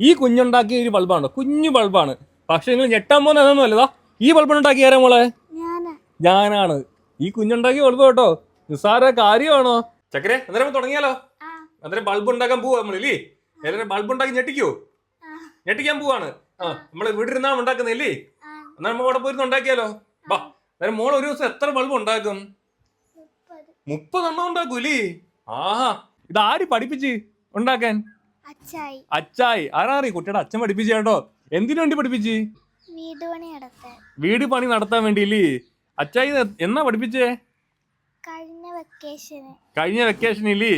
ഈ കുഞ്ഞുണ്ടാക്കിയ ഒരു ബൾബാണ്. കുഞ്ഞു ബൾബാണ്. പക്ഷെ നിങ്ങൾ ഞെട്ടാൻ പോകുന്ന അതൊന്നും അല്ലതാ ഈ ബൾബ് ഉണ്ടാക്കി ആരാ മോളെ? ഞാനാ. ഞാനാണ്. ഈ കുഞ്ഞുണ്ടാക്കിയ ബൾബ് കേട്ടോ. നിസ്സാര കാര്യമാണോ? ചക്കരെ അന്നേരം തുടങ്ങിയാലോ? അന്നേരം ബൾബ് ഉണ്ടാക്കാൻ പോവാ നമ്മളില്ലേ എല്ലാവരും ബൾബ് ഉണ്ടാക്കി ഞെട്ടിക്കോ? ഞെട്ടിക്കാൻ പോവാണ്. ആ നമ്മൾ വീട്ടിലിരുന്നാ ഉണ്ടാക്കുന്നല്ലേ ഇല്ലേ? എന്നാ നമ്മൾ അവിടെ പോയിരുന്ന് ഉണ്ടാക്കിയാലോ? വാ അന്നേരം മോൾ ഒരു ദിവസം എത്ര ബൾബ് ഉണ്ടാക്കും? മുപ്പത്. മുപ്പതെണ്ണം ഉണ്ടാക്കൂലേ ആഹാ. ഇത് ആര് പഠിപ്പിച്ച് ഉണ്ടാക്കാൻ? അച്ചായി. ആരാറി കുട്ടിയുടെ അച്ഛൻ പഠിപ്പിച്ച കേട്ടോ? എന്തിനു വേണ്ടി പഠിപ്പിച്ച്? വീട് പണി നടത്താൻ. വീട് പണി നടത്താൻ വേണ്ടിയില്ലേ? അച്ചായി എന്നാ പഠിപ്പിച്ചേ? കഴിഞ്ഞ വെക്കേഷന് കഴിഞ്ഞ വെക്കേഷനില്ലേ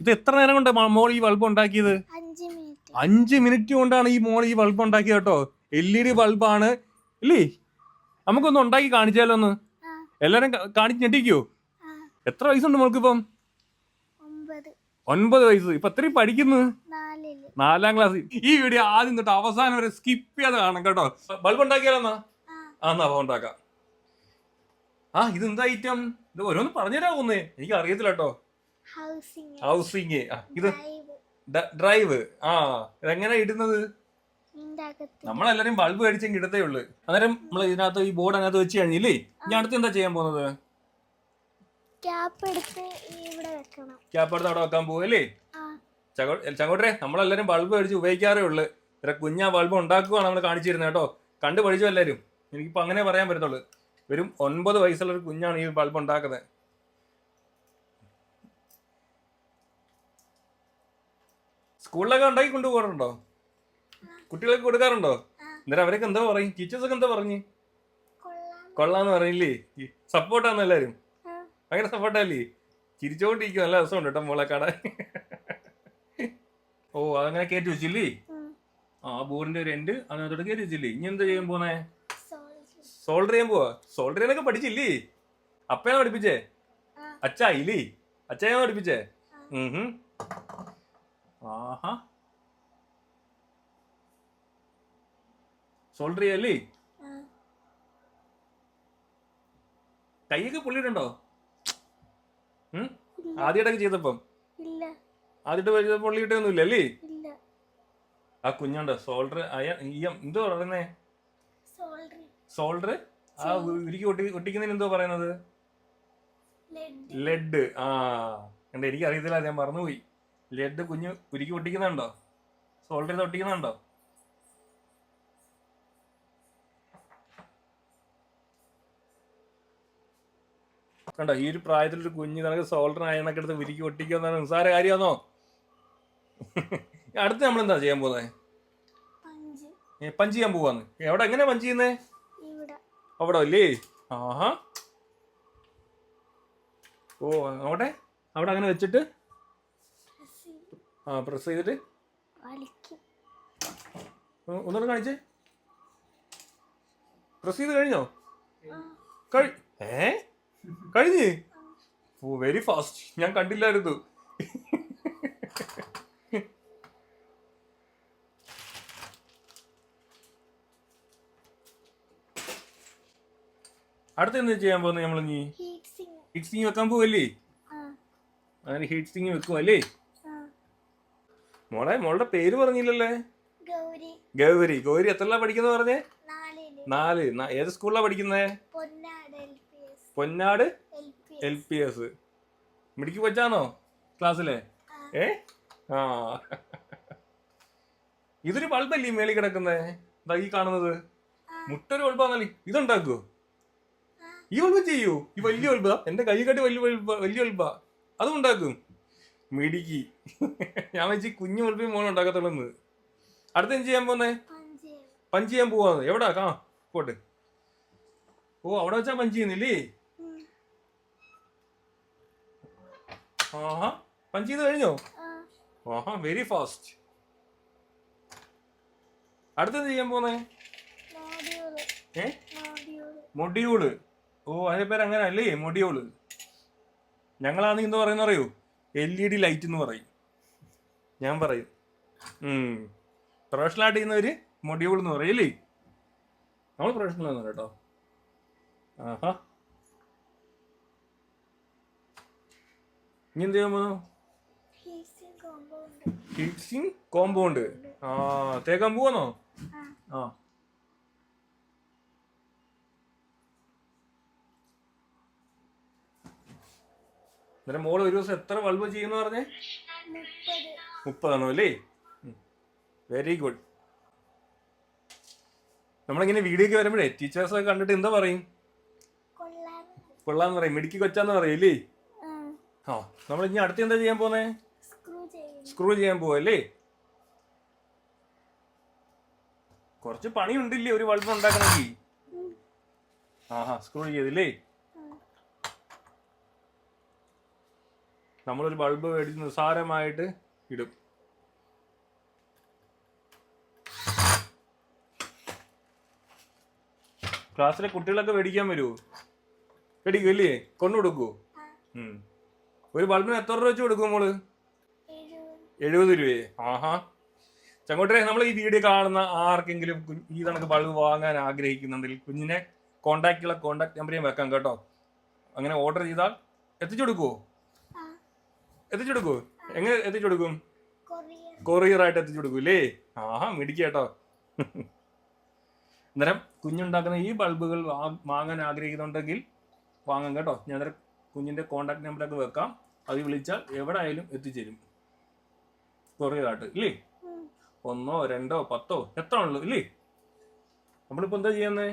ഇത് എത്ര നേരം കൊണ്ട് മോൾ ഈ ബൾബ് ഉണ്ടാക്കിയത്? അഞ്ച് മിനിറ്റ്. കൊണ്ടാണ് ഈ മോൾ ഈ ബൾബ് ഉണ്ടാക്കിയത് കേട്ടോ. എൽ ഇ ഡി ബൾബാണ്. ഇല്ലേ? നമുക്കൊന്ന് ഉണ്ടാക്കി കാണിച്ചാലോ ഒന്ന്? എല്ലാരും കാണിച്ച് ഞെട്ടിക്കോ? എത്ര വയസ്സുണ്ട് മോൾക്കിപ്പം? ഒമ്പത് ഒൻപത് വയസ്സ്. ഇപ്പൊ എത്രയും പഠിക്കുന്നു? നാലിൽ. നാലാം ക്ലാസ്. ഈ വീഡിയോ ആദ്യം തൊട്ട് അവസാനം വരെ സ്കിപ്പ് ചെയ്യാതെ കാണാം കേട്ടോ. ബൾബ് ഉണ്ടാക്കിയാലോന്നാ ആ. ആ എന്നാ അപ്പൊ ഉണ്ടാക്കാം. ആ ഇത് എന്താ ഐറ്റം ഇത് ഓരോന്ന് പറഞ്ഞുതരാവുന്നേ എനിക്ക് അറിയത്തില്ല കേട്ടോ. ഹൗസിങ് ഇത് ഡ്രൈവ് ആ ഇതെങ്ങനെ ഇടുന്നത്? നമ്മളെല്ലാരും ബൾബ് മേടിച്ചെങ്കിൽ ഇടത്തേ ഉള്ളു. അന്നേരം നമ്മൾ ഇതിനകത്ത് ഈ ബോർഡ് അതിനകത്ത് വെച്ച് കഴിഞ്ഞില്ലേ? ഇനി അടുത്ത് എന്താ ചെയ്യാൻ പോകുന്നത്? ക്യാപ്പ് എടുത്ത് ഇവിടെ വെക്കണം. ക്യാപ്പ് എടുത്ത് അവിടെ വെക്കാൻ പോവല്ലേ ചകോട്ടെ നമ്മളെല്ലാരും ബൾബ് മേടിച്ച് ഉപയോഗിക്കാറേ ഉള്ളു. ഇത്ര കുഞ്ഞാ ബൾബ് ഉണ്ടാക്കുവാണ് നമ്മൾ കാണിച്ചിരുന്നത് കേട്ടോ. കണ്ടു പഠിച്ചു എല്ലാവരും എനിക്കിപ്പോൾ അങ്ങനെ പറയാൻ പറ്റത്തുള്ളൂ. വെറും ഒൻപത് വയസ്സുള്ള ഒരു കുഞ്ഞാണ് ഈ ബൾബ് ഉണ്ടാക്കുന്നത്. സ്കൂളിലൊക്കെ ഉണ്ടാക്കി കൊണ്ടുപോകാറുണ്ടോ? കുട്ടികൾക്ക് കൊടുക്കാറുണ്ടോ? എന്നിട്ട് അവരൊക്കെ എന്താ പറയും? ടീച്ചേഴ്സൊക്കെ എന്താ പറഞ്ഞു? കൊള്ളാം. കൊള്ളാന്ന് പറയില്ലേ സപ്പോർട്ടാണ് എല്ലാവരും ആ ഭയങ്കര സപ്പോർട്ടല്ലേ ചിരിച്ചോണ്ടിരിക്കും നല്ല രസമുണ്ട് കേട്ടോ മോളെ കാണാൻ. ഓ അതങ്ങനെ കയറ്റി വെച്ചില്ലേ? ആ ബോറിന്റെ ഒരു എൻഡ് അതിനകത്തോട്ട് കയറ്റി വെച്ചില്ലേ? ഇനി എന്താ ചെയ്യാൻ പോന്നെ സോൾഡർ ചെയ്യാൻ പോവാ. സോൾഡർ ചെയ്യാനൊക്കെ പഠിച്ചില്ലേ? അപ്പയാണ് പഠിപ്പിച്ചേ? അച്ഛാ അച്ചായില്ലേ? അച്ഛയാണ് പഠിപ്പിച്ചേ. ആഹാ. സോൾഡർ ചെയ്യല്ലേ? കൈയൊക്കെ പൊള്ളിയിട്ടുണ്ടോ? ഇല്ല ആദ്യമായിട്ടൊക്കെ ചെയ്തപ്പം? ആദ്യമായിട്ട് പൊള്ളിയിട്ടൊന്നുമില്ല അല്ലേ? ഇല്ല. ആ കുഞ്ഞുണ്ട് സോൾഡർ അയ ഈ എന്തോ പറയുന്നേ? സോൾഡർ. ആ ഉരുക്കി ഒട്ടി ഒട്ടിക്കുന്നതിന് എന്തോ പറയുന്നത്? ലെഡ്. ലെഡ്. ആ കണ്ട എനിക്ക് അറിയത്തില്ല ഞാൻ മറന്നുപോയി. ലെഡ് കുഞ്ഞ് ഉരുക്കി ഒട്ടിക്കുന്നുണ്ടോ? സോൾഡർ ചെയ്ത് ഒട്ടിക്കുന്നുണ്ടോ? കണ്ടോ ഈ ഒരു പ്രായത്തിൽ ഒരു കുഞ്ഞ് നിനക്ക് സോൾഡർ അയണൊക്കെ എടുത്ത് വിരിക്കി ഒട്ടിക്കുക എന്നാണ് നിസ്സാര കാര്യമാണോ അടുത്ത് നമ്മൾ എന്താ ചെയ്യാൻ പോകുന്നത് പഞ്ച്. ചെയ്യാൻ പോവാന്ന്. എവിടെ എങ്ങനെ പഞ്ച് ചെയ്യുന്നേ? അവിടെ അല്ലേ? ആഹാ. ഓ അവിടെ അവിടെ അങ്ങനെ വെച്ചിട്ട്? ആ പ്രസ് ചെയ്തിട്ട്? ഒന്നോട് ഒന്നുകൂടെ കാണിച്ചേ. പ്രസ് ചെയ്ത് കഴിഞ്ഞോ? കഴി ഏ? കഴിഞ്ഞ്? ഓ വെരി ഫാസ്റ്റ് ഞാൻ കണ്ടില്ലായിരുന്നു. അടുത്ത എന്താ ചെയ്യാൻ പോകുന്നത് നമ്മൾ ഇനി? ഹീറ്റ് സിങ് വെക്കാൻ പോവല്ലേ? അങ്ങനെ ഹീറ്റ് സിങ് വെക്കും അല്ലേ? മോളെ മോളുടെ പേര് പറഞ്ഞില്ലല്ലേ? ഗൗരി. ഗൗരി. ഗൗരി എത്രല്ല പഠിക്കുന്ന പറഞ്ഞേ? നാല്. ഏത് സ്കൂളിലാണ് പഠിക്കുന്നത് Ponnad L P S Ponnad L P S. മിടിക്ക് കൊച്ചാണോ? ക്ലാസ്സിലെ. ഏ? ആ. ഇതൊരു ബൾബല്ലേ ഈ മേളിൽ കിടക്കുന്നേ? എന്താ ഈ കാണുന്നത്. മുട്ടൊരു ബൾബാന്നല്ലേ ഇതുണ്ടാക്കുവോ ഈ ബൾബ് ചെയ്യൂ. ഈ വലിയ ബൾബാ. എന്റെ കൈ കട്ടി വലിയ ബൾബ വലിയ ബൾബാ. അതും ഉണ്ടാക്കും. മിടിക്ക്. ഞാൻ വെച്ച് കുഞ്ഞു ബൾബിൽ മോനെ ഉണ്ടാക്കത്തുള്ളൂ അടുത്ത എന്ത് ചെയ്യാൻ പോന്നേ. പഞ്ച് ചെയ്യാൻ പോവാന്ന്. എവിടാ? കാ പോട്ടെ. ഓ അവിടെ വെച്ചാ പഞ്ച് ചെയ്യുന്നില്ലേ? ആഹാ പഞ്ച് ചെയ്ത് കഴിഞ്ഞോ ആഹാ വെരി ഫാസ്റ്റ് അടുത്തെന്ത് ചെയ്യാൻ പോന്നേ? ഏ? മോഡ്യൂൾ മൊഡ്യൂൾ ഓ അതിന്റെ പേര് അങ്ങനെ അല്ലേ? മൊഡ്യൂൾ ഞങ്ങളാണ് എന്ത് പറയുന്ന അറിയോ? എൽ ഇ ഡി ലൈറ്റ് എന്ന് പറയും. ഞാൻ പറയും. പ്രൊഫഷണൽ പ്രൊഫഷണലായിട്ട് ചെയ്യുന്നവര് മൊഡ്യൂൾ എന്ന് പറയും അല്ലേ? നമ്മൾ പ്രൊഫഷണൽ ആണ് കേട്ടോ. ആഹാ. ഇനി എന്ത് ചെയ്യാൻ പോകുന്നു കോമ്പൗണ്ട് ആ തേക്കാൻ പോവാന്നോ? ആ. അന്നേരം മോൾ ഒരു ദിവസം എത്ര ബൾബ് ചെയ്യുന്ന പറഞ്ഞേ? മുപ്പത്. മുപ്പതാണോ അല്ലേ? വെരി ഗുഡ് നമ്മളിങ്ങനെ വീഡിയോക്ക് വരുമ്പോഴേ ടീച്ചേഴ്സൊക്കെ കണ്ടിട്ട് എന്താ പറയും? കൊള്ളാന്ന് പറയും. മിടുക്കി കൊച്ചാന്ന് പറയും അല്ലേ? ആ നമ്മൾ ഇനി അടുത്ത് എന്താ ചെയ്യാൻ പോന്നേ സ്ക്രൂ ചെയ്യാൻ പോവല്ലേ കുറച്ച് പണിയുണ്ടില്ലേ ഒരു ബൾബ് ഉണ്ടാക്കണമെങ്കിൽ. ആഹാ സ്ക്രൂ ചെയ്തില്ലേ. നമ്മളൊരു ബൾബ് മേടിച്ച് നിസ്സാരമായിട്ട് ഇടും. ക്ലാസ്സിലെ കുട്ടികളൊക്കെ മേടിക്കാൻ വരുമോ മേടിക്കും ഇല്ലേ കൊണ്ടു. ഒരു ബൾബിന് എത്ര രൂപ വെച്ച് കൊടുക്കും മോൾ? എഴുപത്. രൂപയെ? ആഹാ. ചങ്ങോട്ടരെ നമ്മൾ ഈ വീഡിയോ കാണുന്ന ആർക്കെങ്കിലും ഈ കണക്ക് ബൾബ് വാങ്ങാൻ ആഗ്രഹിക്കുന്നുണ്ടെങ്കിൽ കുഞ്ഞിനെ കോണ്ടാക്റ്റുള്ള കോണ്ടാക്ട് നമ്പർ ഞാൻ വെക്കാം കേട്ടോ. അങ്ങനെ ഓർഡർ ചെയ്താൽ എത്തിച്ചു കൊടുക്കുമോ ആ. എത്തിച്ചു കൊടുക്കുമോ എങ്ങനെ എത്തിച്ചു കൊടുക്കും? കൊറിയർ. കൊറിയർ ആയിട്ട് എത്തിച്ചു കൊടുക്കൂല്ലേ? ആഹാ മേടിക്കുക കേട്ടോ. അന്നേരം കുഞ്ഞുണ്ടാക്കുന്ന ഈ ബൾബുകൾ വാങ്ങാൻ ആഗ്രഹിക്കുന്നുണ്ടെങ്കിൽ വാങ്ങാം കേട്ടോ. ഞാൻ കുഞ്ഞിന്റെ കോണ്ടാക്ട് നമ്പറൊക്കെ വെക്കാം. അത് വിളിച്ചാൽ എവിടെ ആയാലും എത്തിച്ചേരും. കൊറിയർ ആയിട്ട് ഇല്ലേ? ഒന്നോ രണ്ടോ പത്തോ എത്ര ഉള്ളു ഇല്ലേ? നമ്മളിപ്പോ എന്താ ചെയ്യുന്നേ?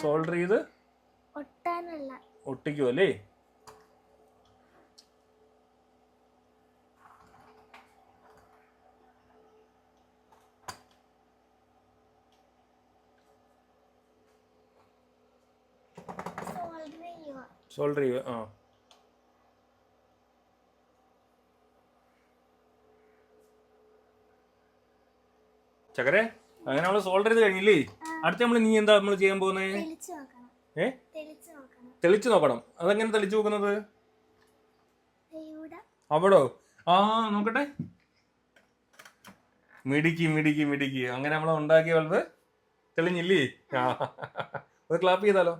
സോൾഡർ ചെയ്ത് ഒട്ടാനല്ല ഒട്ടിക്കുമോ അല്ലേ സോൾഡർ ചെയ്യുക സോൾഡർ ചെയ്യുക ആ ചക്കരെ അങ്ങനെ നമ്മൾ സോൾഡർ ചെയ്ത് കഴിഞ്ഞില്ലേ അടുത്ത നമ്മൾ നീ എന്താ നമ്മൾ ചെയ്യാൻ പോകുന്നത് തെളിച്ച് നോക്കണം. ഏ? തെളിച്ച് നോക്കണം. അതെങ്ങനെ തെളിച്ചു നോക്കുന്നത്? അവിടോ? ആ നോക്കട്ടെ. മിടിക്കി മിടിക്കി മിടിക്കി. അങ്ങനെ നമ്മൾ ഉണ്ടാക്കിയ ബൾബ് തെളിഞ്ഞില്ലേ? ഒരു ക്ലാപ്പ് ചെയ്താലോ?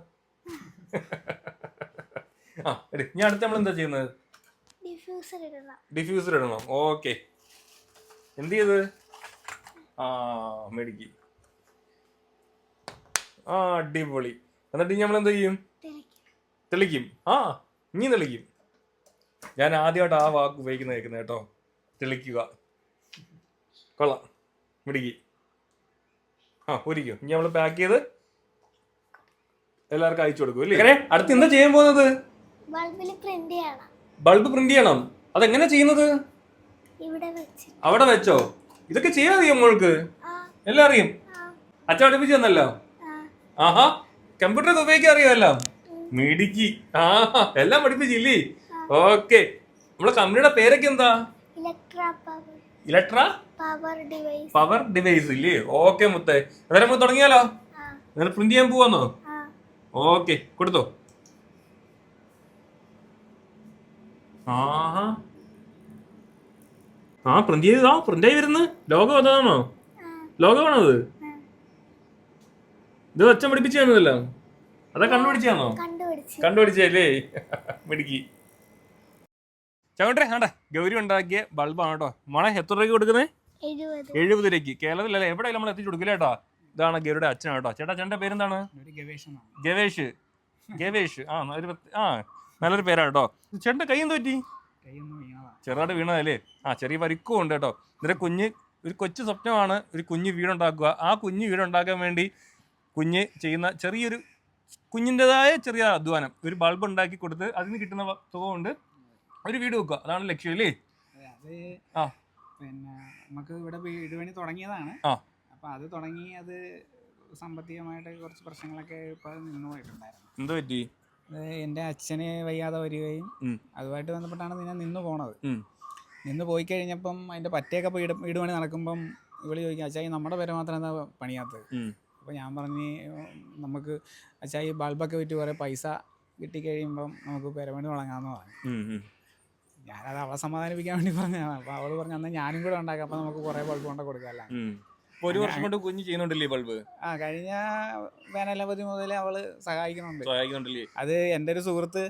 ആ എടി ഞാൻ അടുത്ത് നമ്മൾ എന്താ ചെയ്യുന്നത്? ഡിഫ്യൂസർ ഇടണം. ഡിഫ്യൂസർ ഇടണം? ഓക്കെ എന്ത് ചെയ്ത്? ആ മിടുക്കി ആ അടിപൊളി. എന്നിട്ട് ഇനി നമ്മൾ എന്ത് ചെയ്യും? തെളിക്കും. ആ ഇനി തെളിക്കും. ഞാൻ ആദ്യമായിട്ട് ആ വാക്ക് ഉപയോഗിക്കുന്നത് കേൾക്കുന്നത് കേട്ടോ. തെളിക്കുക. കൊള്ളാം. മിടുക്കി ആ ഒരിക്കും ഇനി നമ്മൾ പാക്ക് ചെയ്ത് എല്ലാവർക്കും അയച്ചു കൊടുക്കും അല്ലേ? അടുത്ത് എന്താ ചെയ്യാൻ പോകുന്നത്? ബൾബിൽ പ്രിന്റ് ചെയ്യണം. ബൾബ് പ്രിന്റ് ചെയ്യണം. അതെങ്ങനെ ചെയ്യുന്നത്? ഇവിടെ വെച്ച്. അവിടെ വെച്ചോ? ഇതൊക്കെ ചെയ്യാൻ അറിയാം മോൾക്ക്? എല്ലാം അറിയും? അച്ഛൻ പഠിപ്പിച്ചു തന്നല്ലോ ആഹാ. കമ്പ്യൂട്ടർ ഒക്കെ ഉപയോഗിക്കാൻ അറിയാമല്ലോ മിടുക്കി. ആ എല്ലാം പഠിപ്പിച്ചില്ലേ? ഓക്കെ. നമ്മളെ കമ്പനിയുടെ പേരൊക്കെ എന്താ? ഇലക്ട്രാ പവർ ഡിവൈസ് ഇല്ലേ? ഓക്കെ മുത്തേ. അന്നേരം നമുക്ക് തുടങ്ങിയാലോ? അന്നേരം പ്രിന്റ് ചെയ്യാൻ പോവാന്നോ? ഓക്കെ. കൊടുത്തോ? ആഹാ. ആ പ്രിന്റ് ചെയ്താ പ്രിന്റ് ആയി വരുന്നു ലോകം അതാണോ? ലോകമാണോ അത്? ഇത് അച്ഛൻ പഠിപ്പിച്ചു തന്നതല്ല. അതാ കണ്ടുപിടിച്ചാണോ കണ്ടുപിടിച്ചു. കണ്ടുപിടിച്ചല്ലേ മിടുക്കി. ചവിട്ടെ ആണ്ടാ. ഗൗരി ഉണ്ടാക്കിയ ബൾബാണ് കേട്ടോ. മോളെ എത്ര രൂപയ്ക്ക് കൊടുക്കുന്നത് എഴുപത്. രൂപയ്ക്ക്. കേരളത്തിലല്ലേ? എവിടെ നമ്മൾ എത്തിച്ചു കൊടുക്കില്ല കേട്ടോ? ഇതാണ് ഗൗരിയുടെ അച്ഛനാണ് കേട്ടോ. ചേട്ടാ ചേട്ടന്റെ പേരെന്താണ്? ഒരു ഗവേഷ്. ഗവേഷ്. ആ പ്രത്യ- ആ. നല്ലൊരു പേരാണ് കേട്ടോ ചേട്ടന്റെ കൈ എന്ത് പറ്റി ചെറുതായിട്ട് വീണതല്ലേ? ആ ചെറിയ പരിക്കും ഉണ്ട് കേട്ടോ ഇന്നലെ കുഞ്ഞ് ഒരു കൊച്ചു സ്വപ്നമാണ് ഒരു കുഞ്ഞ് വീടുണ്ടാക്കുക. ആ കുഞ്ഞ് വീടുണ്ടാക്കാൻ വേണ്ടി കുഞ്ഞ് ചെയ്യുന്ന ചെറിയൊരു കുഞ്ഞിന്റെതായ ചെറിയ അധ്വാനം. ഒരു ബൾബ് ഉണ്ടാക്കി കൊടുത്ത് അതിന് കിട്ടുന്ന തുക കൊണ്ട് ഒരു വീട് വെക്കുക. അതാണ് ലക്ഷ്യം അല്ലേ? അതെ ആ. പിന്നെ നമുക്ക് ഇവിടെ വീട് പണി തുടങ്ങിയതാണ്. ആ. അപ്പൊ അത് തുടങ്ങി അത് സാമ്പത്തികമായിട്ട് കുറച്ച് പ്രശ്നങ്ങളൊക്കെ ഇപ്പൊ നിന്ന് പോയിട്ടുണ്ടായിരുന്നു. എന്ത് പറ്റി? എന്റെ അച്ഛനെ വയ്യാതെ വരികയും. അതുമായിട്ട് ബന്ധപ്പെട്ടാണ് ഞാൻ നിന്ന് പോണത്. നിന്ന് പോയി കഴിഞ്ഞപ്പം അതിന്റെ പറ്റയൊക്കെ പോയി വീട് പണി നടക്കുമ്പം ഇവൾ ചോദിക്കും അച്ഛായി നമ്മുടെ പേര് മാത്രം എന്താ പണിയാത്തത്? അപ്പൊ അപ്പോൾ ഞാൻ പറഞ്ഞ് നമുക്ക് അച്ഛായി ബൾബൊക്കെ വിറ്റ് കുറേ പൈസ കിട്ടി കിട്ടിക്കഴിയുമ്പം നമുക്ക് പെരമണി തുടങ്ങാമെന്ന് പറഞ്ഞു. ഞാനത് അവളെ സമാധാനിപ്പിക്കാൻ വേണ്ടി പറഞ്ഞതാണ്. അപ്പോൾ അവൾ പറഞ്ഞു എന്നാൽ ഞാനും കൂടെ ഉണ്ടാക്കാം അപ്പോൾ നമുക്ക് കുറേ ബൾബ് കൊണ്ട് കൊടുക്കാമല്ല. ഒരു വർഷം കൊണ്ട് കുഞ്ഞ് ചെയ്യുന്നുണ്ടല്ലേ ബൾബ്? ആ കഴിഞ്ഞ വേനലവധി മുതൽ അവൾ സഹായിക്കുന്നുണ്ട്. സഹായിക്കുന്നുണ്ടല്ലേ? അത് എന്റെ ഒരു സുഹൃത്ത്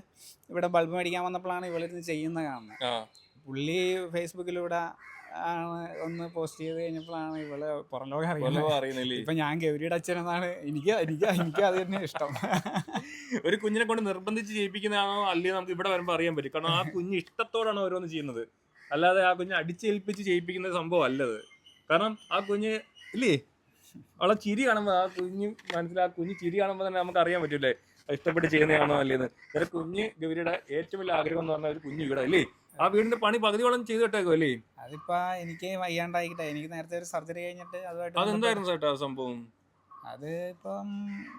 ഇവിടെ ബൾബ് മേടിക്കാൻ വന്നപ്പോഴാണ് ഇവളിരുന്ന് ചെയ്യുന്ന കാണുന്നത്. ആ. പുള്ളി ഫേസ്ബുക്കിലൂടെ ആണ് ഒന്ന് പോസ്റ്റ് ചെയ്ത് കഴിഞ്ഞപ്പോഴാണ് ഇവൾ പുറം ലോകം അറിയുന്നത് അറിയുന്നില്ലേ? ഇപ്പൊ ഞാൻ ഗൗരിയുടെ അച്ഛനെന്നാണ് എനിക്ക് എനിക്ക് എനിക്ക് അത് തന്നെ ഇഷ്ടം. ഒരു കുഞ്ഞിനെ കൊണ്ട് നിർബന്ധിച്ച് ചെയ്യിപ്പിക്കുന്നതാണോ അല്ലേ നമുക്ക് ഇവിടെ വരുമ്പോൾ അറിയാൻ പറ്റും. കാരണം ആ കുഞ്ഞ് ഇഷ്ടത്തോടാണ് ഓരോന്ന് ചെയ്യുന്നത്. അല്ലാതെ ആ കുഞ്ഞ് അടിച്ചേൽപ്പിച്ച് ചെയ്യിപ്പിക്കുന്ന സംഭവം അല്ലത്. കാരണം ആ കുഞ്ഞ് ഇല്ലേ? അവളെ ചിരി കാണുമ്പോൾ ആ കുഞ്ഞ് മനസ്സിൽ ആ കുഞ്ഞ് ചിരി കാണുമ്പോൾ തന്നെ നമുക്ക് അറിയാൻ പറ്റൂലേ ഇഷ്ടപ്പെട്ട് ചെയ്യുന്നതാണോ അല്ലേന്ന്. ഒരു കുഞ്ഞ് ഗൗരിയുടെ ഏറ്റവും വലിയ ആഗ്രഹം എന്ന് പറഞ്ഞ ഒരു കുഞ്ഞു വീടാ അല്ലേ ആ വീടിന്റെ പണി പകുതിയോളം ചെയ്ത് കേട്ടേക്കോ അല്ലേ അതിപ്പോ എനിക്ക് വയ്യാണ്ടായിട്ടെ എനിക്ക് നേരത്തെ ഒരു സർജറി കഴിഞ്ഞിട്ട് അതുമായിട്ട് അതെന്തായിരുന്നു ചേട്ടാ ആ സംഭവം? അത് ഇപ്പം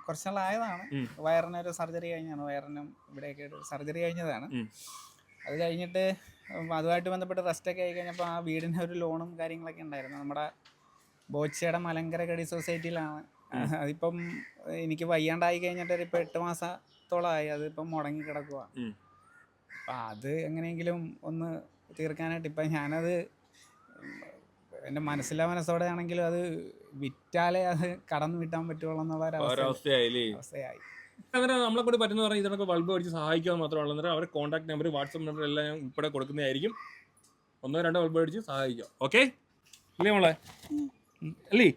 കുറച്ച് നാളായതാണ്. വയറിനൊരു ഒരു സർജറി കഴിഞ്ഞാണ് വയറിനും ഇവിടെയൊക്കെ സർജറി കഴിഞ്ഞതാണ്. അത് കഴിഞ്ഞിട്ട് അതുമായിട്ട് ബന്ധപ്പെട്ട് റെസ്റ്റ് ഒക്കെ ആയി കഴിഞ്ഞപ്പോൾ ആ വീടിന് ഒരു ലോണും കാര്യങ്ങളൊക്കെ ഉണ്ടായിരുന്നു. നമ്മുടെ ബോച്ചയുടെ മലങ്കര കടി സൊസൈറ്റിയിലാണ്. അതിപ്പം എനിക്ക് വയ്യാണ്ടായി കഴിഞ്ഞിട്ട് ഇപ്പം എട്ട് മാസത്തോളമായി. അതിപ്പം മുടങ്ങി കിടക്കുക. അപ്പം അത് എങ്ങനെയെങ്കിലും ഒന്ന് തീർക്കാനായിട്ട് ഇപ്പം ഞാനത് എന്റെ മനസ്സിലാ മനസ്സോടെ ആണെങ്കിലും അത് വിറ്റാലേ അത് കടന്നു വിട്ടാൻ പറ്റുള്ളൂ എന്നുള്ള ഒരു അവസ്ഥ അവസ്ഥയായി. അങ്ങനെ നമ്മളെ കൂടി പറ്റുന്ന പറഞ്ഞാൽ ഇതിനൊക്കെ ബൾബ് മേടിച്ച് സഹായിക്കുക മാത്രമല്ല അന്നേരം അവരെ കോൺടാക്ട് നമ്പർ വാട്സപ്പ് നമ്പർ എല്ലാം ഞാൻ ഉൾപ്പെടെ കൊടുക്കുന്നതായിരിക്കും. ഒന്നോ രണ്ടോ ബൾബ് മേടിച്ച് സഹായിക്കുക ഓക്കെ അല്ലേ മോളെ? അല്ലേ.